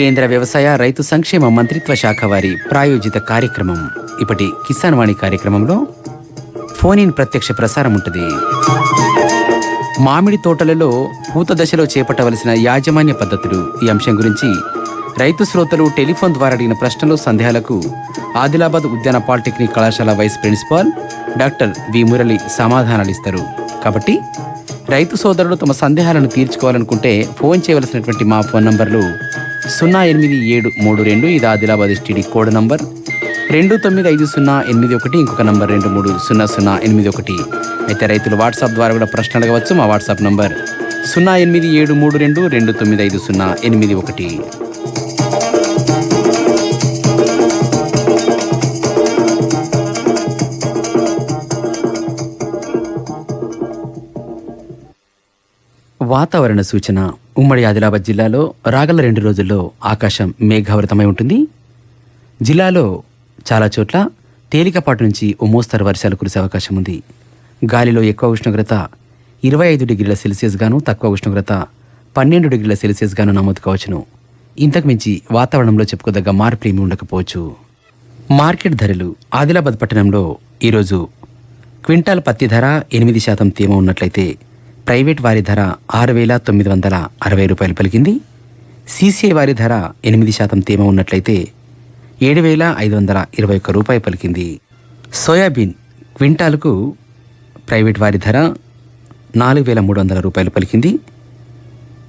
కేంద్ర వ్యవసాయ రైతు సంక్షేమ మంత్రిత్వ శాఖ వారి ప్రాయోజిత కార్యక్రమం. ఇప్పటి కిసాన్ వాణి కార్యక్రమంలో ఫోన్ ఇన్ ప్రత్యక్ష ప్రసారం ఉంటుంది. మామిడి తోటలలో పూత దశలో చేపట్టవలసిన యాజమాన్య పద్ధతులు. ఈ అంశం గురించి రైతు శ్రోతలు టెలిఫోన్ ద్వారా అడిగిన ప్రశ్నలు సందేహాలకు ఆదిలాబాద్ ఉద్యాన పాలిటెక్నిక్ కళాశాల vice principal doctor V. Murali సమాధానాలు ఇస్తారు. కాబట్టి రైతు సోదరులు తమ సందేహాలను తీర్చుకోవాలనుకుంటే ఫోన్ చేయవలసినటువంటి మా ఫోన్ నంబర్లు సున్నా ఎనిమిది ఏడు మూడు రెండు ఇది ఆదిలాబాద్ ఎస్టీడీ కోడ్ నంబర్. రెండు తొమ్మిది ఐదు సున్నా ఎనిమిది ఒకటి ఇంకొక నంబర్ రెండు మూడు సున్నా సున్నా ఎనిమిది ఒకటి. అయితే రైతులు వాట్సాప్ ద్వారా కూడా ప్రశ్న అడగవచ్చు మా వాట్సాప్ నంబర్. సున్నా ఎనిమిది ఏడు మూడు రెండు రెండు తొమ్మిది ఐదు సున్నా ఎనిమిది ఒకటి. వాతావరణ సూచన. ఉమ్మడి ఆదిలాబాద్ జిల్లాలో రాగల రెండు రోజుల్లో ఆకాశం మేఘావృతమై ఉంటుంది. జిల్లాలో చాలా చోట్ల తేలికపాటి నుంచి ఓ మోస్తరు వర్షాలు కురిసే అవకాశం ఉంది. గాలిలో ఎక్కువ ఉష్ణోగ్రత ఇరవై ఐదు డిగ్రీల సెల్సియస్ గాను తక్కువ ఉష్ణోగ్రత పన్నెండు డిగ్రీల సెల్సియస్ గాను నమోదు కావచ్చును ఇంతకు మించి వాతావరణంలో చెప్పుకోదగ్గ మార్పులు ఉండకపోవచ్చు. మార్కెట్ ధరలు ఆదిలాబాద్ పట్టణంలో ఈరోజు క్వింటాల్ పత్తి ధర ఎనిమిది శాతం తేమ ఉన్నట్లయితే ప్రైవేట్ వారి ధర ఆరు వేల తొమ్మిది వందల అరవై రూపాయలు పలికింది. సీసీఐ వారి ధర ఎనిమిది శాతం తేమ ఉన్నట్లయితే ఏడు వేల ఐదు వందల ఇరవై ఒక్క రూపాయి పలికింది. సోయాబీన్ క్వింటాలకు ప్రైవేట్ వారి ధర నాలుగు వేల మూడు వందల రూపాయలు పలికింది.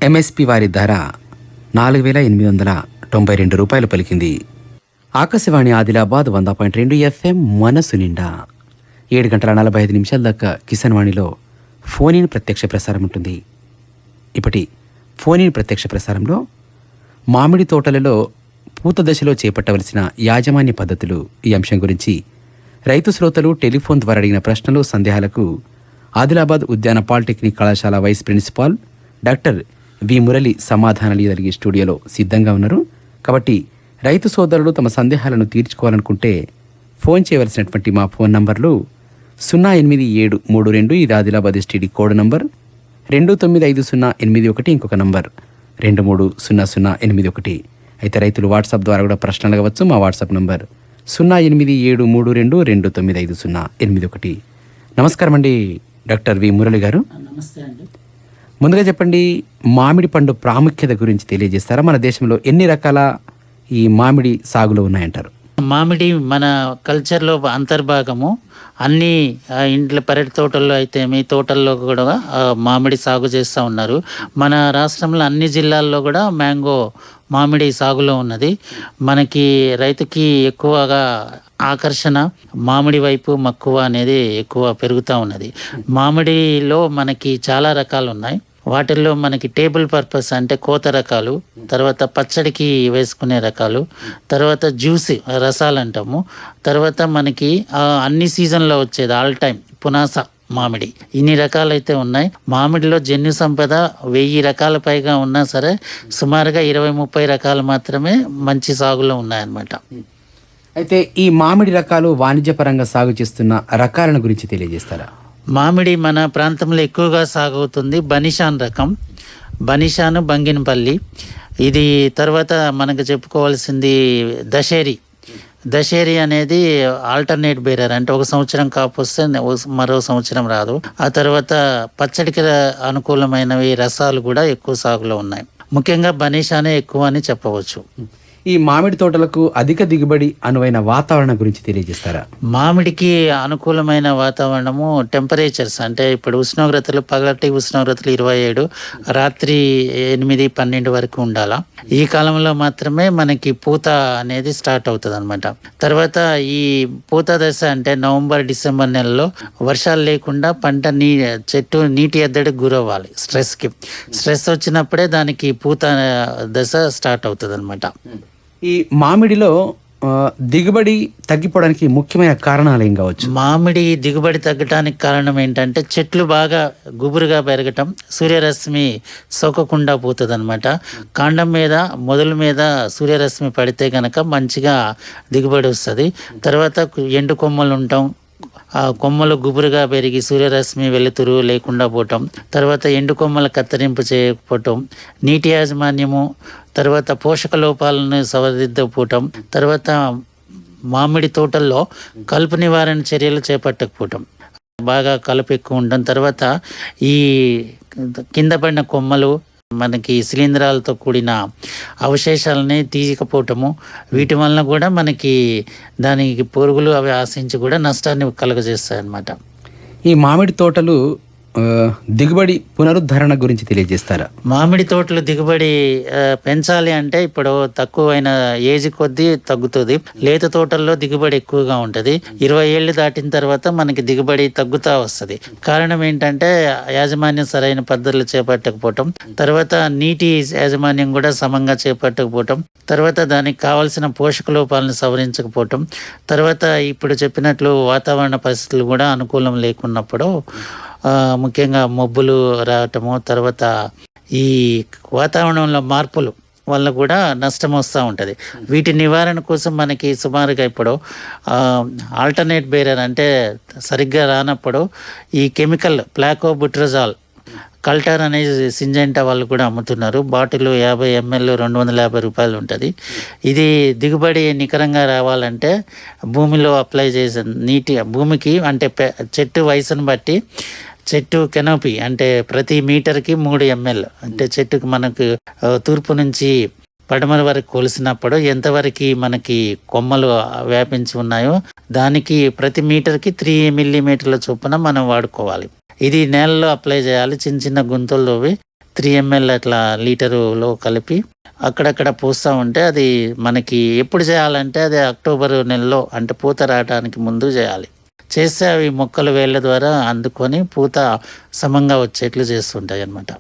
ఎంఎస్పి వారి ధర నాలుగు వేల ఎనిమిది వందల తొంభై రెండు రూపాయలు పలికింది. ఆకాశవాణి ఆదిలాబాద్ వంద పాయింట్ రెండు ఎఫ్ఎం మనసు నిండా ఏడు గంటల నలభై ఐదు నిమిషాల దాకా కిసాన్ వాణిలో ఫోన్ ఇన్ ప్రత్యక్ష ప్రసారం ఉంటుంది. ఇప్పటి ఫోన్ ఇన్ ప్రత్యక్ష ప్రసారంలో మామిడి తోటలలో పూత దశలో చేపట్టవలసిన యాజమాన్య పద్ధతులు ఈ అంశం గురించి రైతు శ్రోతలు టెలిఫోన్ ద్వారా అడిగిన ప్రశ్నలు సందేహాలకు ఆదిలాబాద్ ఉద్యాన పాలిటెక్నిక్ కళాశాల vice principal doctor V Murali సమాధానాలు జరిగే స్టూడియోలో సిద్ధంగా ఉన్నారు. కాబట్టి రైతు సోదరులు తమ సందేహాలను తీర్చుకోవాలనుకుంటే ఫోన్ చేయవలసినటువంటి మా ఫోన్ నంబర్లు సున్నా ఎనిమిది ఏడు మూడు రెండు ఇది ఆదిలాబాద్ ఎస్టీడీ కోడ్ నంబర్. రెండు తొమ్మిది ఐదు సున్నా ఎనిమిది ఒకటి ఇంకొక నంబర్. రెండు మూడు సున్నా సున్నా ఎనిమిది ఒకటి. అయితే రైతులు వాట్సాప్ ద్వారా కూడా ప్రశ్నలు అడగవచ్చు మా వాట్సాప్ నంబర్. సున్నా ఎనిమిది ఏడు మూడు రెండు రెండు తొమ్మిది ఐదు సున్నా ఎనిమిది ఒకటి. నమస్కారం అండి డాక్టర్ వి మురళి గారు. నమస్తే అండి. ముందుగా చెప్పండి మామిడి పండు ప్రాముఖ్యత గురించి తెలియజేస్తారా? మన దేశంలో ఎన్ని రకాల ఈ మామిడి సాగులు ఉన్నాయంటారు? మామిడి మన కల్చర్లో అంతర్భాగము. అన్ని ఇంట్లో ఇంట్ల పెరటి తోటల్లో అయితే మీ తోటల్లో కూడా మామిడి సాగు చేస్తూ ఉన్నారు. మన రాష్ట్రంలో అన్ని జిల్లాల్లో కూడా మ్యాంగో మామిడి సాగులో ఉన్నది. మనకి రైతుకి ఎక్కువగా ఆకర్షణ మామిడి వైపు మక్కువ అనేది ఎక్కువ పెరుగుతూ ఉన్నది. మామిడిలో మనకి చాలా రకాలు ఉన్నాయి. వాటిల్లో మనకి టేబుల్ పర్పస్ అంటే కోత రకాలు తర్వాత పచ్చడికి వేసుకునే రకాలు తర్వాత జ్యూస్ రసాలు అంటాము. తర్వాత మనకి అన్ని సీజన్లో వచ్చేది ఆల్ టైం పునాస మామిడి. ఇన్ని రకాలైతే ఉన్నాయి. మామిడిలో జన్యు సంపద వెయ్యి రకాల పైగా ఉన్నా సరే సుమారుగా ఇరవై ముప్పై రకాలు మాత్రమే మంచి సాగులో ఉన్నాయన్నమాట. అయితే ఈ మామిడి రకాలు వాణిజ్యపరంగా సాగు చేస్తున్న రకాలను గురించి తెలియజేస్తారా? మామిడి మన ప్రాంతంలో ఎక్కువగా సాగవుతుంది బనిషాన్ రకం. బనిషాను బంగినపల్లి. ఇది తర్వాత మనకు చెప్పుకోవాల్సింది దశేరి. దశేరి అనేది ఆల్టర్నేట్ బేరర్ అంటే ఒక సంవత్సరం కాపు వస్తే మరో సంవత్సరం రాదు. ఆ తర్వాత పచ్చడికి అనుకూలమైనవి రసాలు కూడా ఎక్కువ సాగులో ఉన్నాయి. ముఖ్యంగా బనీషానే ఎక్కువ అని చెప్పవచ్చు. ఈ మామిడి తోటలకు అధిక దిగుబడి అనువైన వాతావరణం గురించి తెలియజేస్తారా? మామిడికి అనుకూలమైన వాతావరణము టెంపరేచర్స్ అంటే ఇప్పుడు ఉష్ణోగ్రతలు పగటి ఉష్ణోగ్రతలు ఇరవై ఏడు రాత్రి ఎనిమిది పన్నెండు వరకు ఉండాలా. ఈ కాలంలో మాత్రమే మనకి పూత అనేది స్టార్ట్ అవుతుంది అనమాట తర్వాత ఈ పూత దశ అంటే నవంబర్ డిసెంబర్ నెలలో వర్షాలు లేకుండా పంట నీ చెట్టు నీటి ఎద్దడికి గురవ్వాలి స్ట్రెస్కి స్ట్రెస్ వచ్చినప్పుడే దానికి పూత దశ స్టార్ట్ అవుతుంది అనమాట ఈ మామిడిలో దిగుబడి తగ్గిపోవడానికి ముఖ్యమైన కారణాలు ఏం కావచ్చు? మామిడి దిగుబడి తగ్గడానికి కారణం ఏంటంటే చెట్లు బాగా గుబురుగా పెరగటం సూర్యరశ్మి సోకకుండా పోతుంది అనమాట కాండం మీద మొదల మీద సూర్యరశ్మి పడితే కనుక మంచిగా దిగుబడి వస్తుంది. తర్వాత ఎండు కొమ్మలు ఉంటాం. ఆ కొమ్మలు గుబురుగా పెరిగి సూర్యరశ్మి వెలుతురు లేకుండా పోవటం. తర్వాత ఎండు కొమ్మల కత్తిరింపు చేయకపోవటం. నీటి యాజమాన్యము తర్వాత పోషక లోపాలను సవరిద్దకపోవటం తర్వాత మామిడి తోటల్లో కలుపు నివారణ చర్యలు చేపట్టకపోవటం. బాగా కలుపు ఎక్కువ ఉండడం తర్వాత ఈ కింద పడిన కొమ్మలు మనకి శిలీంధ్రాలతో కూడిన అవశేషాలని తీయకపోవటము వీటి వలన కూడా మనకి దానికి పురుగులు అవి ఆశించి కూడా నష్టాన్ని కలుగజేస్తాయి అన్నమాట ఈ మామిడి తోటలు దిగుబడి పునరుద్ధరణ గురించి తెలియజేస్తారా? మామిడి తోటలు దిగుబడి పెంచాలి అంటే ఇప్పుడు తక్కువైన ఏజ్ కొద్దీ తగ్గుతుంది. లేత తోటల్లో దిగుబడి ఎక్కువగా ఉంటుంది. ఇరవై ఏళ్ళు దాటిన తర్వాత మనకి దిగుబడి తగ్గుతా వస్తుంది. కారణం ఏంటంటే యాజమాన్యం సరైన పద్ధతులు చేపట్టకపోవటం. తర్వాత నీటి యాజమాన్యం కూడా సమంగా చేపట్టకపోవటం. తర్వాత దానికి కావాల్సిన పోషక లోపాలను సవరించకపోవటం. తర్వాత ఇప్పుడు చెప్పినట్లు వాతావరణ పరిస్థితులు కూడా అనుకూలం లేకున్నప్పుడు ముఖ్యంగా మబ్బులు రావటము తర్వాత ఈ వాతావరణంలో మార్పులు వల్ల కూడా నష్టం వస్తూ ఉంటుంది. వీటి నివారణ కోసం మనకి సుమారుగా ఇప్పుడు ఆల్టర్నేట్ బేరర్ అంటే సరిగ్గా రానప్పుడు ఈ కెమికల్ ప్లాకోబుట్రజాల్ కల్టర్ అనేది సింజెంటా వాళ్ళు కూడా అమ్ముతున్నారు. బాటిల్ యాభై ఎంఎల్ రెండు వందల యాభై రూపాయలు ఉంటుంది. ఇది దిగుబడి నికరంగా రావాలంటే భూమిలో అప్లై చేసే నీటి భూమికి అంటే పె- చెట్టు వయసును బట్టి చెట్టు కెనోపీ అంటే ప్రతి మీటర్కి మూడు ఎంఎల్ అంటే చెట్టుకు మనకు తూర్పు నుంచి పడమర వరకు కొలిసినప్పుడు ఎంతవరకు మనకి కొమ్మలు వ్యాపించి ఉన్నాయో దానికి ప్రతి మీటర్కి త్రీ మిల్లీమీటర్ల చొప్పున మనం వాడుకోవాలి. ఇది నేలలో అప్లై చేయాలి. చిన్న చిన్న గుంతల్లోవి త్రీ ఎంఎల్ అట్లా లీటరులో కలిపి అక్కడక్కడ పూస్తూ ఉంటే అది మనకి ఎప్పుడు చేయాలంటే అది అక్టోబర్ నెలలో అంటే పూత రావడానికి ముందు చేయాలి. చేస్తే అవి మొక్కలు వేళ్ళ ద్వారా అందుకొని పూత సమంగా వచ్చేట్లు చేస్తుంటాయి అన్నమాట.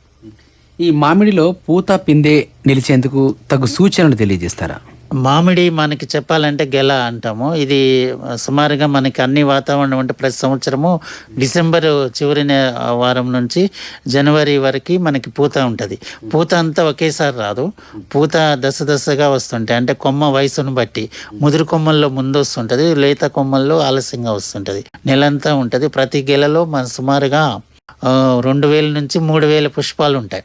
ఈ మామిడిలో పూత పిందే నిలిచేందుకు తగు సూచనలు తెలియజేస్తారా? మామిడి మనకి చెప్పాలంటే గెల అంటాము. ఇది సుమారుగా మనకి అన్ని వాతావరణం అంటే ప్రతి సంవత్సరము డిసెంబర్ చివరి వారం నుంచి జనవరి వరకు మనకి పూత ఉంటుంది. పూత అంతా ఒకేసారి రాదు. పూత దశ దశగా వస్తుంటాయి. అంటే కొమ్మ వయసును బట్టి ముదురు కొమ్మల్లో ముందు వస్తుంటుంది లేత కొమ్మల్లో ఆలస్యంగా వస్తుంటుంది. నెలంతా ఉంటుంది. ప్రతి గెలలో మన సుమారుగా రెండు వేల నుంచి మూడు వేల పుష్పాలు ఉంటాయి.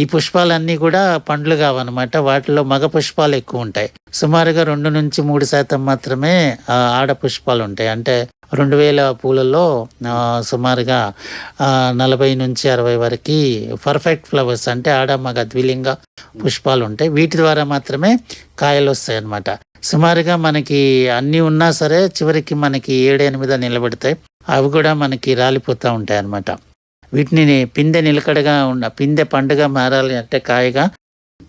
ఈ పుష్పాలన్నీ కూడా పండ్లు కావన్నమాట. వాటిలో మగ పుష్పాలు ఎక్కువ ఉంటాయి. సుమారుగా రెండు నుంచి మూడు శాతం మాత్రమే ఆడ పుష్పాలు ఉంటాయి. అంటే రెండు వేల పూలలో సుమారుగా నలభై నుంచి అరవై వరకు పర్ఫెక్ట్ ఫ్లవర్స్ అంటే ఆడ మగ ద్విలింగ పుష్పాలు ఉంటాయి. వీటి ద్వారా మాత్రమే కాయలు వస్తాయి అన్నమాట సుమారుగా మనకి అన్నీ ఉన్నా సరే చివరికి మనకి ఏడెనిమిది నిలబడతాయి. అవి కూడా మనకి రాలిపోతూ ఉంటాయి అన్నమాట వీటిని పిందె నిలకడగా ఉన్న పిందె పండుగ మారాలి అంటే కాయగా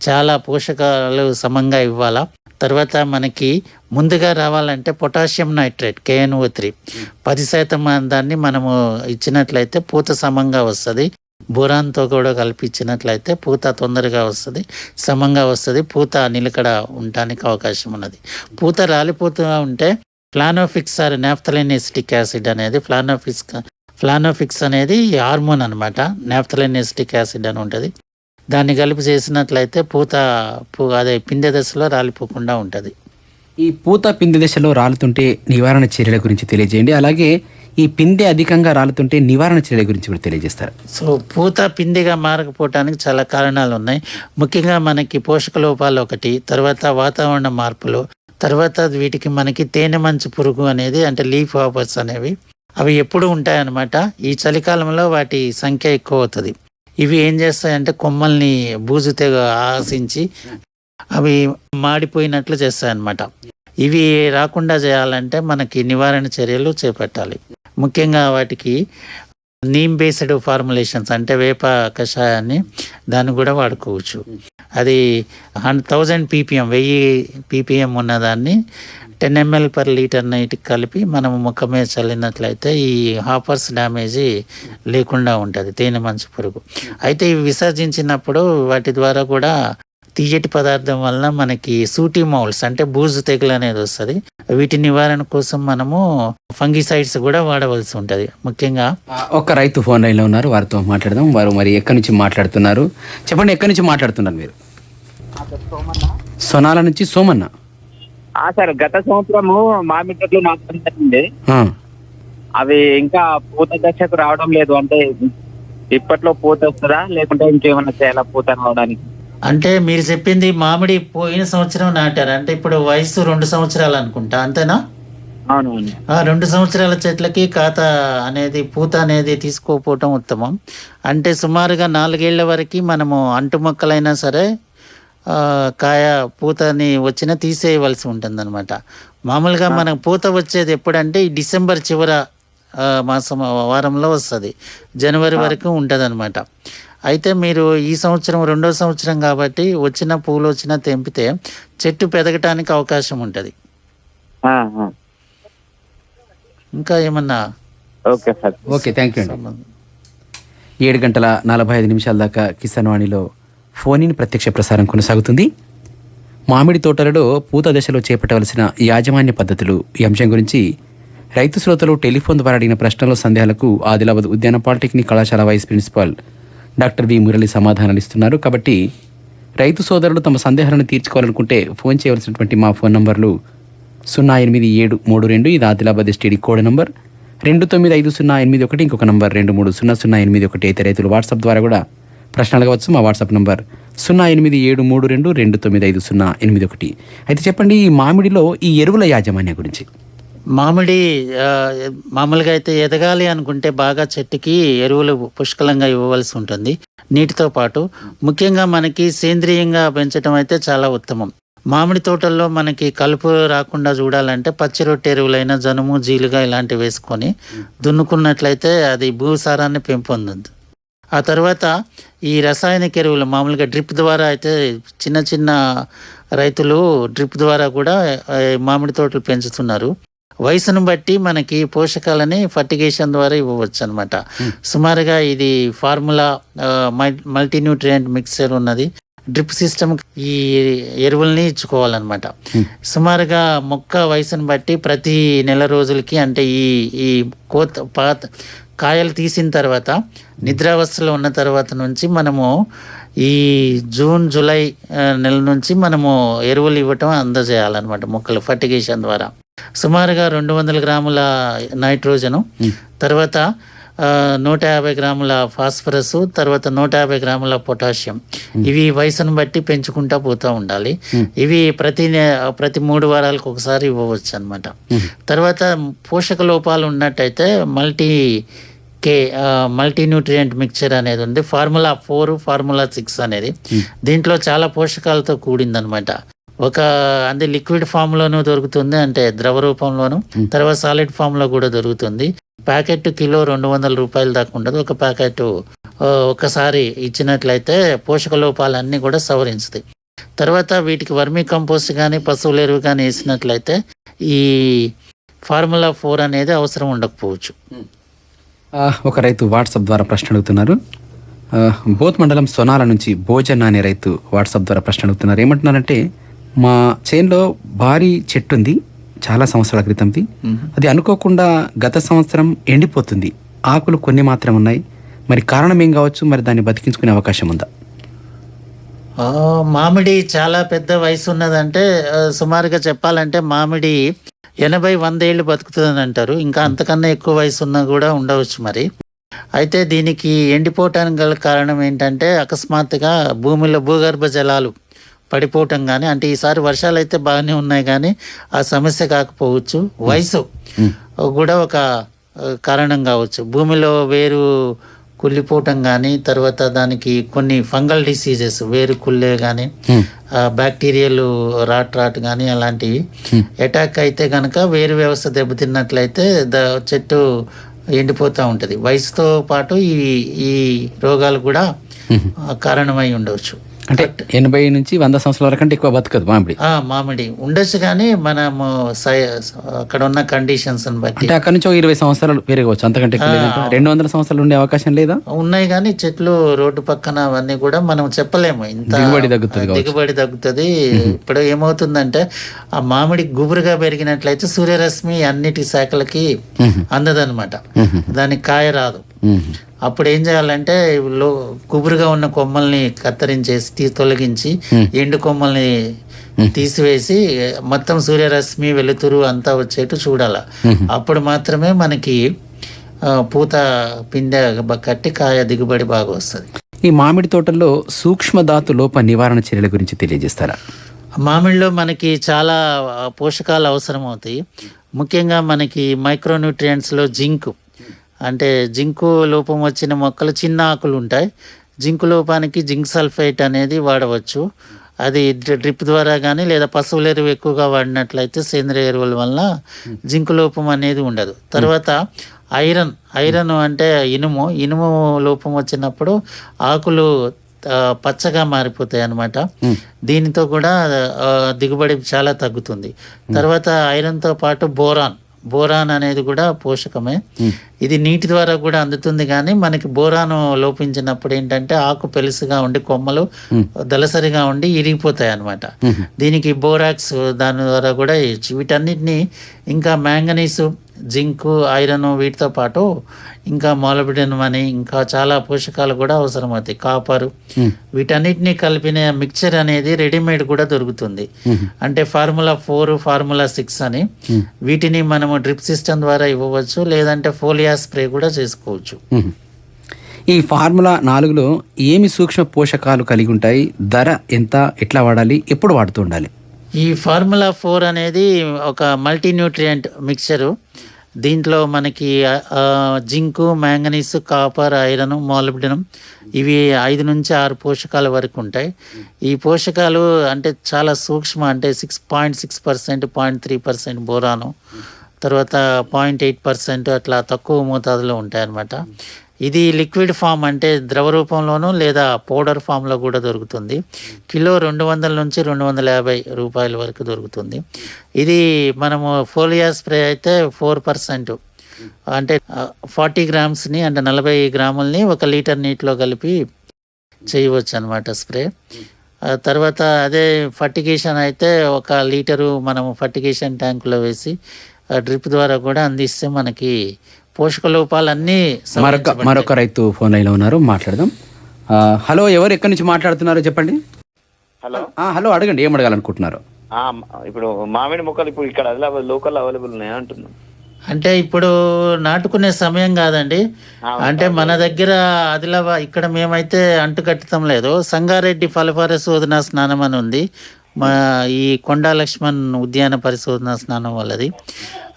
చాలా పోషకాలు సమంగా ఇవ్వాలా. తర్వాత మనకి ముందుగా రావాలంటే పొటాషియం నైట్రేట్ కేఎన్ఓ త్రీ పది శాతం దాన్ని మనము ఇచ్చినట్లయితే పూత సమంగా వస్తుంది. బురాన్తో కూడా కలిపి ఇచ్చినట్లయితే పూత తొందరగా వస్తుంది. సమంగా వస్తుంది. పూత నిలకడ ఉండటానికి అవకాశం ఉన్నది. పూత రాలిపోతూ ఉంటే Planofix or naphthalene acetic acid అనేది ఫ్లానోఫిక్స్ ఫ్లానోఫిక్స్ అనేది హార్మోన్ అనమాట నాఫ్థలిన్ ఎసిటిక్ యాసిడ్ అని ఉంటుంది. దాన్ని కలిపి చేసినట్లయితే పూత పూ అదే పిందె దశలో రాలిపోకుండా ఉంటుంది. ఈ పూత పిందె దశలో రాలుతుంటే నివారణ చర్యల గురించి తెలియజేయండి. అలాగే ఈ పిందె అధికంగా రాలుతుంటే నివారణ చర్యల గురించి కూడా తెలియజేస్తారు. సో పూత పిండిగా మారకపోవటానికి చాలా కారణాలు ఉన్నాయి. ముఖ్యంగా మనకి పోషక లోపాలు ఒకటి తర్వాత వాతావరణ మార్పులు తర్వాత వీటికి మనకి తేనె మంచు పురుగు అనేది అంటే లీఫ్ హాపర్స్ అనేవి. అవి ఎప్పుడు ఉంటాయన్నమాట. ఈ చలికాలంలో వాటి సంఖ్య ఎక్కువ అవుతుంది ఇవి ఏం చేస్తాయంటే కొమ్మల్ని బూజు తెగ ఆశించి అవి మాడిపోయినట్లు చేస్తాయన్నమాట. ఇవి రాకుండా చేయాలంటే మనకి నివారణ చర్యలు చేపట్టాలి. ముఖ్యంగా వాటికి నీమ్ బేస్డ్ ఫార్ములేషన్స్ అంటే వేప కషాయాన్ని దాన్ని కూడా వాడుకోవచ్చు. అది హండ్రెడ్ థౌజండ్ పీపీఎం వెయ్యి పీపీఎం ఉన్నదాన్ని టెన్ ఎంఎల్ పర్ లీటర్ నైట్కి కలిపి మనం ముఖం మీద చల్లినట్లయితే ఈ హాపర్స్ డ్యామేజీ లేకుండా ఉంటుంది తేనె మంచు పురుగు. అయితే ఇవి విసర్జించినప్పుడు వాటి ద్వారా కూడా తీయటి పదార్థం వల్ల మనకి సూటి మౌల్స్ అంటే బూజు తెగులు అనేది వస్తుంది. వీటి నివారణ కోసం మనము ఫంగిసైడ్స్ కూడా వాడవలసి ఉంటుంది. ముఖ్యంగా ఒక రైతు ఫోన్ లైన్లో ఉన్నారు. వారితో మాట్లాడదాం. వారు మరి ఎక్కడి నుంచి మాట్లాడుతున్నారు? చెప్పండి ఎక్కడి నుంచి మాట్లాడుతున్నారు మీరు? సొనాల నుంచి సోమన్న. సార్ గత సంవత్సరము మామిడి చెట్లు నాటడం జరిగింది అవి ఇంకా పూత దశకు రావడం లేదు. అంటే ఇప్పట్లో పూత వస్తుందా? లేకుంటే ఇంకేమైనా చేయాలా పూత రావడానికి? అంటే మీరు చెప్పింది మామిడి పోయిన సంవత్సరం నాటారు. అంటే ఇప్పుడు వయసు రెండు సంవత్సరాలు అనుకుంటా. అంతేనా? అవునవును. ఆ రెండు సంవత్సరాల చెట్లకి కాత అనేది పూత అనేది తీసుకోకపోవటం ఉత్తమం. అంటే సుమారుగా నాలుగేళ్ళ వరకు మనము అంటు మొక్కలైనా సరే కాయ పూతని వచ్చినా తీసేయవలసి ఉంటుందన్నమాట. మామూలుగా మనకు పూత వచ్చేది ఎప్పుడంటే ఈ డిసెంబర్ చివర ఆ, మాసం వారంలో వస్తుంది. జనవరి వరకు ఉంటుంది అయితే మీరు ఈ సంవత్సరం రెండో సంవత్సరం కాబట్టి వచ్చిన పూలు వచ్చినా తెంపితే చెట్టు పెరగటానికి అవకాశం ఉంటుంది. ఇంకా ఏమన్నా? Okay sir. Okay thank you అండి. ఏడు గంటల నలభై ఐదు నిమిషాల దాకా కిసాన్ వాణిలో ఫోనిన్ ప్రత్యక్ష ప్రసారం కొనసాగుతుంది. మామిడి తోటలలో పూత దశలో చేపట్టవలసిన యాజమాన్య పద్ధతులు. ఈ అంశం గురించి రైతు శ్రోతలు టెలిఫోన్ ద్వారా అడిగిన ప్రశ్నల సందేహాలకు ఆదిలాబాద్ ఉద్యాన పాలిటెక్నిక్ కళాశాల vice principal doctor V Murali సమాధానాలు ఇస్తున్నారు. కాబట్టి రైతు సోదరులు తమ సందేహాలను తీర్చుకోవాలనుకుంటే ఫోన్ చేయవలసినటువంటి మా ఫోన్ నంబర్లు సున్నా ఎనిమిది ఏడు మూడు రెండు ఇది ఆదిలాబాద్ ఎస్టీడీ కోడ్ నంబర్. రెండు తొమ్మిది ఐదు సున్నా ఎనిమిది ఒకటి ఇంకొక నంబర్ రెండు మూడు సున్నా సున్నా ఎనిమిది ఒకటి అయితే రైతులు వాట్సాప్ ద్వారా కూడా ప్రశ్నలు కావచ్చు మా వాట్సాప్ నంబర్ సున్నా ఎనిమిది ఏడు మూడు రెండు రెండు తొమ్మిది ఐదు సున్నా ఎనిమిది ఒకటి. అయితే చెప్పండి ఈ మామిడిలో ఈ ఎరువుల యాజమాన్యం గురించి. మామిడి మామూలుగా అయితే ఎదగాలి అనుకుంటే బాగా చెట్టుకి ఎరువులు పుష్కలంగా ఇవ్వవలసి ఉంటుంది. నీటితో పాటు ముఖ్యంగా మనకి సేంద్రియంగా పెంచడం అయితే చాలా ఉత్తమం. మామిడి తోటల్లో మనకి కలుపు రాకుండా చూడాలంటే పచ్చి రొట్టె ఎరువులైన జనుము జీలుగా ఇలాంటివి వేసుకొని దున్నుకున్నట్లయితే అది భూసారాన్ని పెంపొందుతుంది. ఆ తర్వాత ఈ రసాయనిక ఎరువులు మామూలుగా డ్రిప్ ద్వారా అయితే చిన్న చిన్న రైతులు డ్రిప్ ద్వారా కూడా మామిడి తోటలు పెంచుతున్నారు. వయసును బట్టి మనకి పోషకాలని ఫర్టిగేషన్ ద్వారా ఇవ్వవచ్చు అనమాట సుమారుగా ఇది ఫార్ములా మల్టీ న్యూట్రియంట్ మిక్సర్ ఉన్నది. డ్రిప్ సిస్టమ్ ఈ ఎరువుల్ని ఇచ్చుకోవాలన్నమాట. సుమారుగా మొక్క వయసును బట్టి ప్రతి నెల రోజులకి అంటే ఈ ఈ కోత పాత కాయలు తీసిన తర్వాత నిద్రావస్థలో ఉన్న తర్వాత నుంచి మనము ఈ జూన్ జూలై నెల నుంచి మనము ఎరువులు ఇవ్వటం అందజేయాలన్నమాట మొక్కలు ఫర్టిగేషన్ ద్వారా. సుమారుగా రెండు వందల గ్రాముల నైట్రోజను తర్వాత నూట యాభై గ్రాముల ఫాస్ఫరస్ తర్వాత నూట యాభై గ్రాముల పొటాషియం. ఇవి వయసును బట్టి పెంచుకుంటా పోతూ ఉండాలి. ఇవి ప్రతి ప్రతి మూడు వారాలకు ఒకసారి ఇవ్వవచ్చు అనమాట తర్వాత పోషక లోపాలు ఉన్నట్టయితే multi K multi nutrient mixture అనేది ఉంది. ఫార్ములా ఫోర్ ఫార్ములా సిక్స్ అనేది. దీంట్లో చాలా పోషకాలతో కూడిందనమాట ఒక అంటే లిక్విడ్ ఫామ్ లోనూ దొరుకుతుంది అంటే ద్రవ రూపంలోను. తర్వాత సాలిడ్ ఫామ్లో కూడా దొరుకుతుంది. ప్యాకెట్ కిలో రెండు వందల రూపాయల దాకా ఉండదు. ఒక ప్యాకెట్ ఒకసారి ఇచ్చినట్లయితే పోషక లోపాలన్నీ కూడా సవరించుతాయి. తర్వాత వీటికి వర్మీ కంపోస్ట్ కానీ పశువుల ఎరువు కానీ వేసినట్లయితే ఈ ఫార్ములా ఫోర్ అనేది అవసరం ఉండకపోవచ్చు. ఆ, ఒక రైతు వాట్సాప్ ద్వారా ప్రశ్న అడుగుతున్నారు. బోత్ మండలం సొనాల నుంచి భోజన్ అనే రైతు వాట్సాప్ ద్వారా ప్రశ్న అడుగుతున్నారు. ఏమంటున్నారంటే మా చేన్లో భారీ చెట్టు ఉంది చాలా సంవత్సరాల క్రితంది. అది అనుకోకుండా గత సంవత్సరం ఎండిపోతుంది. ఆకులు కొన్ని మాత్రం ఉన్నాయి. మరి కారణం ఏం కావచ్చు? మరి దాన్ని బతికించుకునే అవకాశం ఉందా? మామిడి చాలా పెద్ద వయసు ఉన్నదంటే సుమారుగా చెప్పాలంటే మామిడి ఎనభై వంద ఏళ్ళు బతుకుతుందని అంటారు. ఇంకా అంతకన్నా ఎక్కువ వయసు ఉన్నా కూడా ఉండవచ్చు మరి. అయితే దీనికి ఎండిపోవటానికి గల కారణం ఏంటంటే అకస్మాత్తుగా భూమిలో భూగర్భ జలాలు పడిపోవటం కానీ అంటే ఈసారి వర్షాలు అయితే బాగానే ఉన్నాయి కానీ ఆ సమస్య కాకపోవచ్చు. వయసు కూడా ఒక కారణం కావచ్చు. భూమిలో వేరు కుళ్ళిపోవటం కానీ తర్వాత దానికి కొన్ని ఫంగల్ డిసీజెస్ వేరు కుళ్ళే కానీ బ్యాక్టీరియల్ రాట్ రాట్ కానీ అలాంటివి. అటాక్ అయితే కనుక వేరు వ్యవస్థ దెబ్బతిన్నట్లయితే ద చెట్టు ఎండిపోతూ ఉంటుంది. వయసుతో పాటు ఈ ఈ రోగాలు కూడా కారణమై ఉండవచ్చు. అంటే ఎనభై నుంచి వంద సంవత్సరాల వరకు అంటే ఎక్కువ బతకదు మామిడి. ఆ, మామిడి. ఉండొచ్చు కానీ మనము అక్కడ ఉన్న కండిషన్స్ బట్టి. అంటే అక్కడ నుంచి ఒక ఇరవై సంవత్సరాలు పెరగవచ్చు. అంతకంటే రెండు వందల సంవత్సరాలు ఉండే అవకాశం లేదా? ఉన్నాయి కానీ చెట్లు రోడ్డు పక్కన అవన్నీ కూడా మనం చెప్పలేము. ఇంత దిగుబడి తగ్గుతుంది. దిగుబడి తగ్గుతుంది. ఇప్పుడు ఏమవుతుందంటే ఆ మామిడి గుబురుగా పెరిగినట్లయితే సూర్యరశ్మి అన్నిటి శాఖలకి అందదన్నమాట. దానికి కాయ రాదు. అప్పుడు ఏం చేయాలంటే లో గుబురుగా ఉన్న కొమ్మల్ని కత్తిరించేసి తీ తొలగించి ఎండు కొమ్మల్ని తీసివేసి మొత్తం సూర్యరశ్మి వెలుతురు అంతా వచ్చేట్టు చూడాల. అప్పుడు మాత్రమే మనకి పూత పిందె కట్టి కాయ దిగుబడి బాగా వస్తుంది. ఈ మామిడి తోటల్లో సూక్ష్మధాతు లోప నివారణ చర్యల గురించి తెలియజేస్తారా? మామిడిలో మనకి చాలా పోషకాలు అవసరం అవుతాయి ముఖ్యంగా మనకి మైక్రోన్యూట్రియంట్స్లో జింక్ అంటే జింకు లోపం వచ్చిన మొక్కలు చిన్న ఆకులు ఉంటాయి. జింకు లోపానికి జింక్ సల్ఫేట్ అనేది వాడవచ్చు. అది డ్రిప్ ద్వారా కానీ లేదా పశువుల ఎరువు ఎక్కువగా వాడినట్లయితే సేంద్రియ ఎరువుల వల్ల జింకు లోపం అనేది ఉండదు. తర్వాత ఐరన్ ఐరన్ అంటే ఇనుము. ఇనుము లోపం వచ్చినప్పుడు ఆకులు పచ్చగా మారిపోతాయి అన్నమాట. దీనితో కూడా దిగుబడి చాలా తగ్గుతుంది. తర్వాత ఐరన్తో పాటు బోరాన్. బోరాన్ అనేది కూడా పోషకమే. ఇది నీటి ద్వారా కూడా అందుతుంది కానీ మనకి బోరాను లోపించినప్పుడు ఏంటంటే ఆకు పెలుసుగా ఉండి కొమ్మలు దళసరిగా ఉండి ఇరిగిపోతాయి అన్నమాట. దీనికి బోరాక్స్ దాని ద్వారా కూడా వీటన్నిటిని ఇంకా మ్యాంగనీసు జింకు ఐరన్ వీటితో పాటు ఇంకా మొలబిడినం అని ఇంకా చాలా పోషకాలు కూడా అవసరమవుతాయి. కాపరు. వీటన్నిటిని కలిపిన మిక్చర్ అనేది రెడీమేడ్ కూడా దొరుకుతుంది. అంటే ఫార్ములా ఫోర్ ఫార్ములా సిక్స్ అని వీటిని మనము డ్రిప్ సిస్టమ్ ద్వారా ఇవ్వవచ్చు లేదంటే ఫోలియా స్ప్రే కూడా చేసుకోవచ్చు. ఈ ఫార్ములా నాలుగులో ఏమి సూక్ష్మ పోషకాలు కలిగి ఉంటాయి? ధర ఎంత? ఎట్లా వాడాలి? ఎప్పుడు వాడుతూ ఉండాలి? ఈ ఫార్ములా ఫోర్ అనేది ఒక మల్టీ న్యూట్రియంట్ మిక్చరు. దీంట్లో మనకి zinc manganese copper iron molybdenum ఇవి ఐదు నుంచి ఆరు పోషకాల వరకు ఉంటాయి. ఈ పోషకాలు అంటే చాలా సూక్ష్మ అంటే six point six percent point three percent boron తర్వాత పాయింట్ ఎయిట్ పర్సెంట్ అట్లా తక్కువ మోతాదులో ఉంటాయి అన్నమాట ఇది లిక్విడ్ ఫామ్ అంటే ద్రవ రూపంలోనూ లేదా పౌడర్ ఫామ్లో కూడా దొరుకుతుంది. కిలో రెండు వందల నుంచి రెండు వందల యాభై రూపాయల వరకు దొరుకుతుంది. ఇది మనము ఫోలియా స్ప్రే అయితే ఫోర్ పర్సెంట్. అంటే ఫార్టీ గ్రామ్స్ని అంటే నలభై గ్రాములని ఒక లీటర్ నీటిలో కలిపి చేయవచ్చు అనమాట స్ప్రే. తర్వాత అదే ఫర్టిగేషన్ అయితే ఒక లీటరు మనం ఫర్టిగేషన్ ట్యాంకులో వేసి డ్రిప్ ద్వారా కూడా అందిస్తే మనకి పోషక లోపాలన్నీ మరొక మరొక రైతు ఫోన్ లైన్లో ఉన్నారు మాట్లాడదాం. హలో ఎవరు ఎక్కడి నుంచి మాట్లాడుతున్నారో చెప్పండి? హలో. ఆ, హలో అడగండి ఏం అడగాలనుకుంటున్నారు? ఆ, ఇప్పుడు మామిడి మొక్కలు ఇప్పుడు ఇక్కడ ఆదిలాబాద్ లోకల్ అవైలబుల్ ఉన్నాయా అంటున్నాను అంటే ఇప్పుడు నాటుకునే సమయం కాదండి. అంటే మన దగ్గర ఆదిలాబాద్ ఇక్కడ మేమైతే అంటు కట్టడం లేదు. సంగారెడ్డి ఫలఫార శోధన స్నానం అని ఉంది. మా ఈ కొండా లక్ష్మణ్ ఉద్యాన పరిశోధన స్నానం వాళ్ళది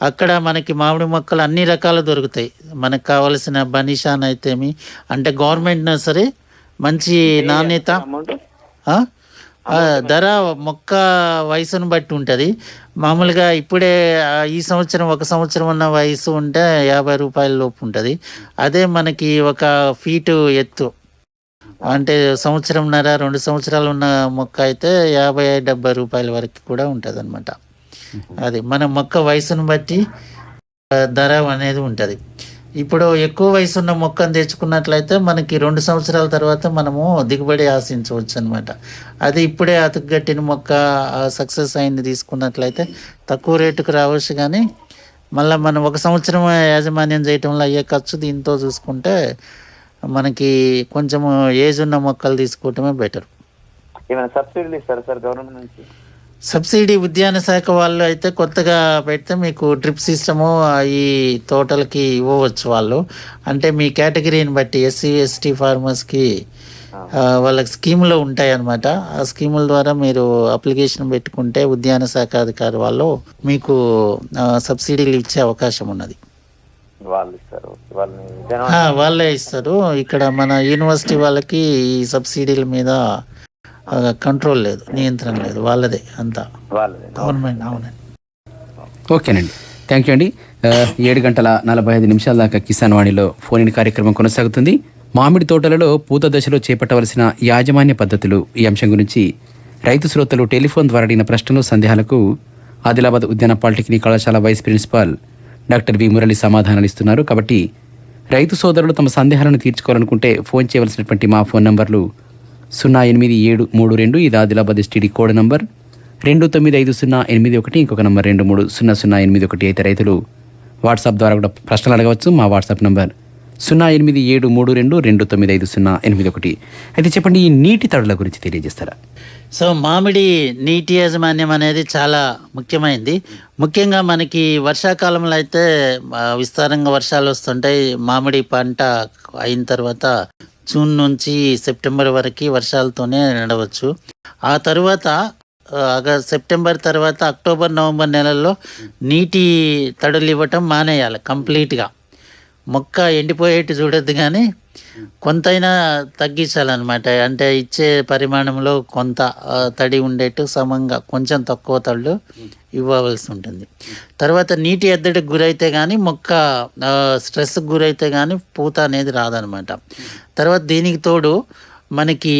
అక్కడ మనకి మామిడి మొక్కలు అన్ని రకాలు దొరుకుతాయి. మనకు కావలసిన బనిషాన్ అయితేమి అంటే గవర్నమెంట్ నర్సరీ మంచి నాణ్యత ధర మొక్క వయసును బట్టి ఉంటుంది. మామూలుగా ఇప్పుడే ఈ సంవత్సరం ఒక సంవత్సరం ఉన్న వయసు ఉంటే యాభై రూపాయల లోపు ఉంటుంది. అదే మనకి ఒక ఫీటు ఎత్తు. అంటే సంవత్సరంన్నర రెండు సంవత్సరాలు ఉన్న మొక్క అయితే యాభై డెబ్బై రూపాయల వరకు కూడా ఉంటుంది అనమాట అది మన మొక్క వయసును బట్టి ధర అనేది ఉంటుంది. ఇప్పుడు ఎక్కువ వయసు ఉన్న మొక్కను తెచ్చుకున్నట్లయితే మనకి రెండు సంవత్సరాల తర్వాత మనము దిగుబడి ఆశించవచ్చు అనమాట అది ఇప్పుడే అతుకుగట్టిన మొక్క సక్సెస్ అయింది తీసుకున్నట్లయితే తక్కువ రేటుకు రావచ్చు కానీ మళ్ళీ మనం ఒక సంవత్సరం యాజమాన్యం చేయటంలో అయ్యే ఖర్చు దీంతో చూసుకుంటే మనకి కొంచెము ఏజ్ ఉన్న మొక్కలు తీసుకోవటమే బెటర్. ఏమైనా సబ్సిడీలు ఇస్తారా సార్ గవర్నమెంట్ నుంచి? సబ్సిడీ ఉద్యాన శాఖ వాళ్ళు అయితే కొత్తగా పెడితే మీకు డ్రిప్ సిస్టము ఈ తోటలకి ఇవ్వవచ్చు వాళ్ళు. అంటే మీ కేటగిరీని బట్టి ఎస్సీ ఎస్టీ ఫార్మర్స్కి వాళ్ళకి స్కీములు ఉంటాయి అన్నమాట ఆ స్కీముల ద్వారా మీరు అప్లికేషన్ పెట్టుకుంటే ఉద్యాన శాఖ అధికారి వాళ్ళు మీకు సబ్సిడీలు ఇచ్చే అవకాశం ఉన్నది. వాళ్ళు ఇస్తారు. ఇక్కడ మన యూనివర్సిటీ వాళ్ళకి ఈ సబ్సిడీల మీద కంట్రోల్ లేదు నియంత్రణ లేదు. వాళ్ళదే అంతా. వాళ్ళదే. గవర్నమెంట్ అవునండి. ఓకేనండి. థ్యాంక్ యూ అండి ఏడు గంటల నలభై ఐదు నిమిషాల దాకా కిసాన్ వాణిలో ఫోన్ ఇన్ కార్యక్రమం కొనసాగుతుంది. మామిడి తోటలలో పూత దశలో చేపట్టవలసిన యాజమాన్య పద్ధతులు ఈ అంశం గురించి రైతు శ్రోతలు టెలిఫోన్ ద్వారా అడిగిన ప్రశ్నలు సందేహాలకు ఆదిలాబాద్ ఉద్యాన పాలిటెక్నిక్ కళాశాల vice principal doctor V Murali సమాధానాలు ఇస్తున్నారు. కాబట్టి రైతు సోదరులు తమ సందేహాలను తీర్చుకోవాలనుకుంటే ఫోన్ చేయవలసినటువంటి మా ఫోన్ నంబర్లు సున్నా ఎనిమిది ఏడు మూడు రెండు ఇది ఆదిలాబాద్ ఎస్టీడీ కోడ్ నంబర్. రెండు తొమ్మిది ఐదు సున్నా ఎనిమిది ఒకటి ఇంకొక నంబర్ రెండు మూడు సున్నా సున్నా ఎనిమిది ఒకటి అయితే రైతులు వాట్సాప్ ద్వారా కూడా ప్రశ్నలు అడగవచ్చు. మా వాట్సాప్ నంబర్ సున్నా ఎనిమిది ఏడు మూడు రెండు రెండు తొమ్మిది ఐదు సున్నా ఎనిమిది ఒకటి. అయితే చెప్పండి ఈ నీటి తడుల గురించి తెలియజేస్తారా? సో మామిడి నీటి యాజమాన్యం అనేది చాలా ముఖ్యమైనది ముఖ్యంగా మనకి వర్షాకాలంలో అయితే విస్తారంగా వర్షాలు వస్తుంటాయి. మామిడి పంట అయిన తర్వాత జూన్ నుంచి సెప్టెంబర్ వరకు వర్షాలతోనే నడవచ్చు. ఆ తర్వాత సెప్టెంబర్ తర్వాత అక్టోబర్ నవంబర్ నెలల్లో నీటి తడులు ఇవ్వటం మానేయాలి కంప్లీట్గా. మొక్క ఎండిపోయేట్టు చూడొద్దు కానీ కొంతైనా తగ్గించాలన్నమాట. అంటే ఇచ్చే పరిమాణంలో కొంత తడి ఉండేట్టు సమంగా కొంచెం తక్కువ తళ్ళు ఇవ్వవలసి ఉంటుంది. తర్వాత నీటి ఎద్దడికి గురైతే కానీ మొక్క స్ట్రెస్కి గురైతే కానీ పూత అనేది రాదనమాట తర్వాత దీనికి తోడు మనకి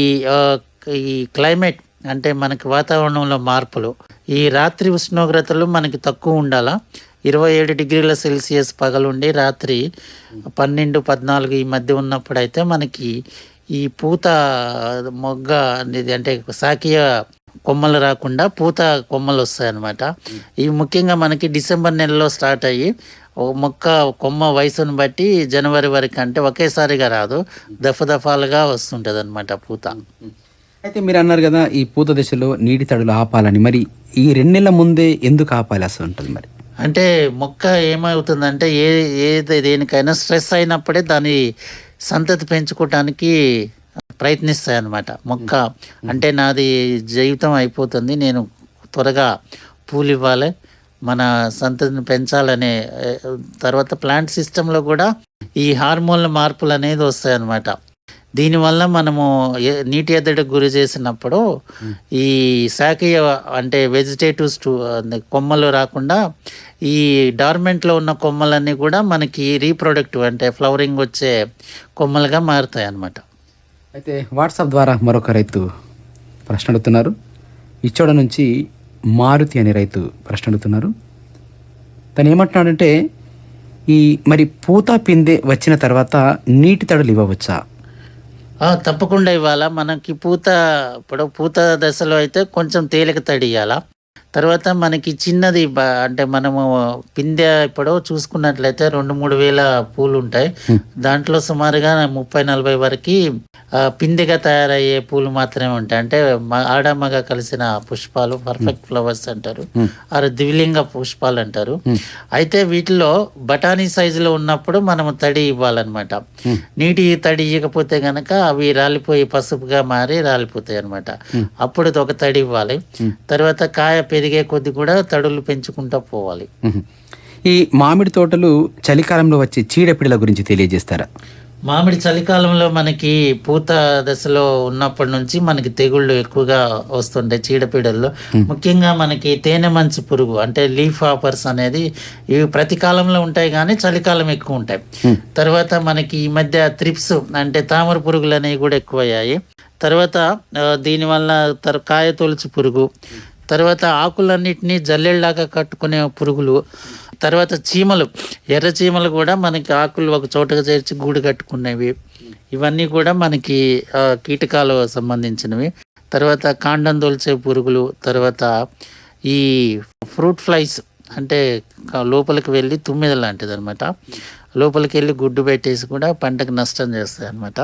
ఈ క్లైమేట్ అంటే మనకి వాతావరణంలో మార్పులు. ఈ రాత్రి ఉష్ణోగ్రతలు మనకి తక్కువ ఉండాలా? ఇరవై ఏడు డిగ్రీల సెల్సియస్ పగలుండి రాత్రి పన్నెండు పద్నాలుగు ఈ మధ్య ఉన్నప్పుడైతే మనకి ఈ పూత మొగ్గ అనేది అంటే సాకియ కొమ్మలు రాకుండా పూత కొమ్మలు వస్తాయన్నమాట. ఇవి ముఖ్యంగా మనకి డిసెంబర్ నెలలో స్టార్ట్ అయ్యి ఓ మొక్క కొమ్మ వయసును బట్టి జనవరి వరకు అంటే ఒకేసారిగా రాదు. దఫ దఫాలుగా వస్తుంటుంది అనమాట పూత. అయితే మీరు అన్నారు కదా ఈ పూత దశలో నీటి తడులు ఆపాలని. మరి ఈ రెండు నెలల ముందే ఎందుకు ఆపాలి అసలు ఉంటుంది మరి? అంటే మొక్క ఏమవుతుందంటే ఏ ఏ దేనికైనా స్ట్రెస్ అయినప్పుడే దాని సంతతి పెంచుకోవటానికి ప్రయత్నిస్తాయి అన్నమాట మొక్క అంటే నాది జీవితం అయిపోతుంది. నేను త్వరగా పూలు ఇవ్వాలి. మన సంతతిని పెంచాలనే తర్వాత ప్లాంట్ సిస్టంలో కూడా ఈ హార్మోన్ల మార్పులు అనేది వస్తాయి అన్నమాట దీనివల్ల మనము నీటి ఎద్దడికి గురి చేసినప్పుడు ఈ శాఖీయ అంటే వెజిటేటివ్స్ టు కొమ్మలు రాకుండా ఈ డార్మెంట్లో ఉన్న కొమ్మలన్నీ కూడా మనకి రీప్రొడక్టివ్ అంటే ఫ్లవరింగ్ వచ్చే కొమ్మలుగా మారుతాయి అన్నమాట అయితే వాట్సాప్ ద్వారా మరొక రైతు ప్రశ్న అడుగుతున్నారు. ఇచ్చోడ నుంచి మారుతి అనే రైతు ప్రశ్న అడుగుతున్నారు. తను ఏమంటున్నాడంటే ఈ మరి పూత పిందె వచ్చిన తర్వాత నీటి తడులు ఇవ్వవచ్చా? తప్పకుండా ఇవ్వాలా. మనకి పూత ఇప్పుడు పూత దశలో అయితే కొంచెం తేలిక తడి ఇవ్వాలా తర్వాత మనకి చిన్నది అంటే మనము పిందె ఇప్పుడు చూసుకున్నట్లయితే రెండు మూడు వేల పూలు ఉంటాయి దాంట్లో సుమారుగా ముప్పై నలభై వరకు పిందెగా తయారయ్యే పూలు మాత్రమే ఉంటాయి. అంటే మ- ఆడ మగ కలిసిన పుష్పాలు పర్ఫెక్ట్ ఫ్లవర్స్ అంటారు. ఆరు ద్విలింగ పుష్పాలు అంటారు అయితే వీటిలో బఠానీ సైజులో ఉన్నప్పుడు మనము తడి ఇవ్వాలన్నమాట. నీటి తడి ఇవ్వకపోతే గనక అవి రాలిపోయి పసుపుగా మారి రాలిపోతాయి అన్నమాట అప్పుడు ఒక తడి ఇవ్వాలి. తర్వాత కాయ పెరిగే కొద్ది కూడా తడులు పెంచుకుంటూ పోవాలి. ఈ మామిడి తోటలు చలికాలంలో వచ్చే చీడపీడల గురించి తెలియజేస్తారా? మామిడి చలికాలంలో మనకి పూత దశలో ఉన్నప్పటి నుంచి మనకి తెగుళ్ళు ఎక్కువగా వస్తుంటాయి చీడపీడల్లో. ముఖ్యంగా మనకి తేనె మంచు పురుగు అంటే లీఫ్ ఆపర్స్ అనేది ఇవి ప్రతి కాలంలో ఉంటాయి కానీ చలికాలం ఎక్కువ ఉంటాయి. తర్వాత మనకి ఈ మధ్య త్రిప్స్ అంటే తామర పురుగులు అనేవి కూడా ఎక్కువయ్యాయి. తర్వాత దీనివల్ల తర్ కాయ తొలుచు పురుగు తర్వాత ఆకులన్నిటినీ జల్లెళ్ళలాగా కట్టుకునే పురుగులు తర్వాత చీమలు ఎర్ర చీమలు కూడా మనకి ఆకులు ఒక చోటగా చేర్చి గూడు కట్టుకునేవి. ఇవన్నీ కూడా మనకి కీటకాలు సంబంధించినవి. తర్వాత కాండం దొలిచే పురుగులు తర్వాత ఈ ఫ్రూట్ ఫ్లైస్ అంటే లోపలికి వెళ్ళి తుమ్మిద లాంటిది అనమాట లోపలికి వెళ్ళి గుడ్డు పెట్టేసి కూడా పంటకు నష్టం చేస్తాయి అనమాట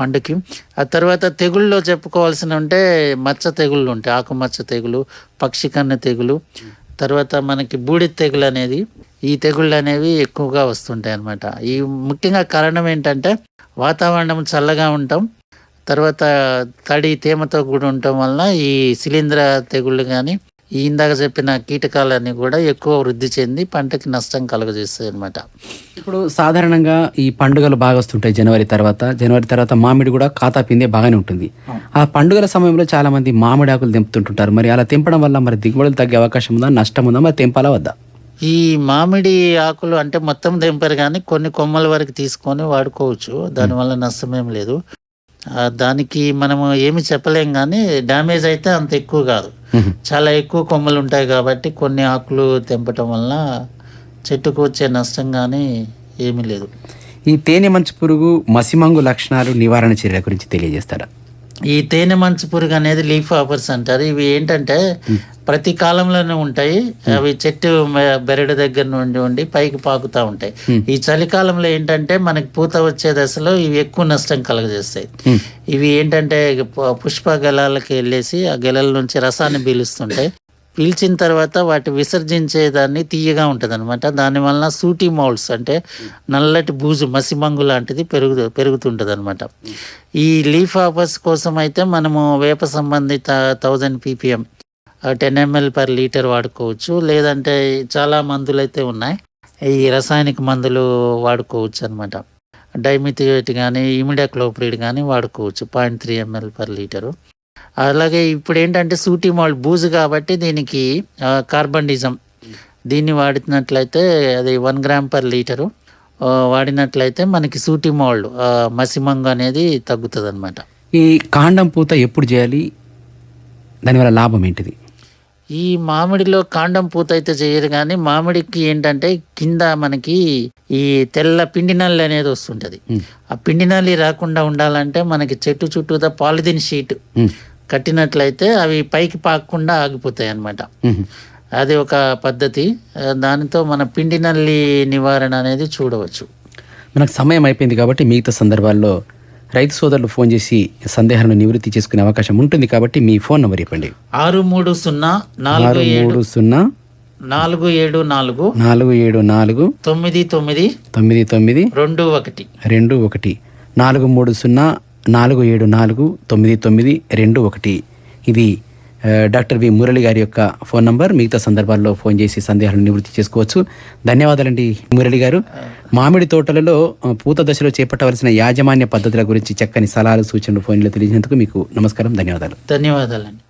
పండుకి. ఆ తర్వాత తెగుళ్ళలో చెప్పుకోవాల్సిన ఉంటే మచ్చ తెగుళ్ళు ఉంటాయి. ఆకుమచ్చ తెగులు పక్షి కన్న తెగులు. తర్వాత మనకి బూడిద తెగులు అనేది ఈ తెగుళ్ళు అనేవి ఎక్కువగా వస్తుంటాయి అన్నమాట. ఈ ముఖ్యంగా కారణం ఏంటంటే వాతావరణం చల్లగా ఉంటాం. తర్వాత తడి తేమతో కూడా ఉండటం వలన ఈ శిలీంధ్ర తెగుళ్ళు కానీ ఈ ఇందాక చెప్పిన కీటకాలన్నీ కూడా ఎక్కువ వృద్ధి చెంది పంటకి నష్టం కలుగజేస్తాయి అన్నమాట ఇప్పుడు సాధారణంగా ఈ పండుగలు బాగా వస్తుంటాయి జనవరి తర్వాత. జనవరి తర్వాత మామిడి కూడా ఖాతా పిందే బాగానే ఉంటుంది. ఆ పండుగల సమయంలో చాలా మంది మామిడి ఆకులు తెంపుతుంటుంటారు. మరి అలా తెంపడం వల్ల మరి దిగుబడులు తగ్గే అవకాశం ఉందా? నష్టం ఉందా? మరి తెంపాలా వద్దా? ఈ మామిడి ఆకులు అంటే మొత్తం తెంపారు కానీ కొన్ని కొమ్మల వరకు తీసుకొని వాడుకోవచ్చు. దానివల్ల నష్టం ఏం లేదు. దానికి మనము ఏమి చెప్పలేం కానీ డ్యామేజ్ అయితే అంత ఎక్కువ కాదు. చాలా ఎక్కువ కొమ్మలు ఉంటాయి కాబట్టి కొన్ని ఆకులు తెంపటం వల్ల చెట్టుకు వచ్చే నష్టం కానీ ఏమీ లేదు. ఈ తేనె మంచు పురుగు మసిమంగు లక్షణాలు నివారణ చర్యల గురించి తెలియజేస్తారా? ఈ తేనె మంచు పురుగు అనేది లీఫ్ ఆఫర్స్ అంటారు. ఇవి ఏంటంటే ప్రతి కాలంలోనే ఉంటాయి. అవి చెట్టు బెరడు దగ్గర నుండి ఉండి పైకి పాకుతూ ఉంటాయి. ఈ చలికాలంలో ఏంటంటే మనకి పూత వచ్చే దశలో ఇవి ఎక్కువ నష్టం కలగజేస్తాయి. ఇవి ఏంటంటే పుష్ప గెలాలకి వెళ్ళేసి ఆ గెలల నుంచి రసాన్ని పీలుస్తుంటాయి. పీల్చిన తర్వాత వాటి విసర్జించేదాన్ని తీయగా ఉంటుంది అనమాట దానివల్ల సూటీ మౌల్స్ అంటే నల్లటి బూజు మసిమంగు లాంటిది పెరుగు పెరుగుతుంటుంది అనమాట ఈ లీఫ్ ఆఫర్స్ కోసం అయితే మనము వేప సంబంధిత thousand PPM ten ML per litre వాడుకోవచ్చు. లేదంటే చాలా మందులు అయితే ఉన్నాయి. ఈ రసాయనిక మందులు వాడుకోవచ్చు అనమాట డైమిథియేట్ కానీ ఇమిడాక్లోప్రిడ్ కానీ వాడుకోవచ్చు point three ML per litre. అలాగే ఇప్పుడు ఏంటంటే సూటి మాల్ బూజు కాబట్టి దీనికి ఆ, కార్బండిజం దీన్ని వాడినట్లయితే అది వన్ గ్రామ్ పర్ లీటరు. వాడినట్లయితే మనకి సూటి మాల్డ్ మసిమంగు అనేది తగ్గుతుంది అనమాట ఈ కాండం పూత ఎప్పుడు చేయాలి? దానివల్ల లాభం ఏంటిది? ఈ మామిడిలో కాండం పూత అయితే చేయరు కానీ మామిడికి ఏంటంటే కింద మనకి ఈ తెల్ల పిండి నల్లి అనేది వస్తుంటది. ఆ పిండి నల్లి రాకుండా ఉండాలంటే మనకి చెట్టు చుట్టూతా పాలిథిన్ షీట్. కట్టినట్లయితే అవి పైకి పాకకుండా ఆగిపోతాయి అన్నమాట మ్మ్. అది ఒక పద్ధతి దానితో మన పిండి నల్లి నివారణ అనేది చూడవచ్చు మనకు సమయం అయిపోయింది కాబట్టి మిగతా సందర్భాల్లో రైతు సోదరులు ఫోన్ చేసి సందేహాలను నివృత్తి చేసుకునే అవకాశం ఉంటుంది కాబట్టి మీ ఫోన్ నెంబర్ ఇవ్వండి ఆరు మూడు సున్నా నాలుగు మూడు సున్నా నాలుగు ఏడు నాలుగు నాలుగు ఏడు నాలుగు తొమ్మిది తొమ్మిది తొమ్మిది తొమ్మిది రెండు ఒకటి రెండు ఒకటి నాలుగు మూడు సున్నా నాలుగు ఏడు నాలుగు తొమ్మిది తొమ్మిది రెండు ఒకటి. ఇది డాక్టర్ వి మురళి గారి యొక్క ఫోన్ నంబర్ మిగతా సందర్భాల్లో ఫోన్ చేసి సందేహాలను నివృత్తి చేసుకోవచ్చు. ధన్యవాదాలండి మురళి గారు. మామిడి తోటలలో పూత దశలో చేపట్టవలసిన యాజమాన్య పద్ధతుల గురించి చక్కని సలహాలు సూచనలు ఫోన్లో తెలియజేందుకు మీకు నమస్కారం ధన్యవాదాలు. ధన్యవాదాలండి.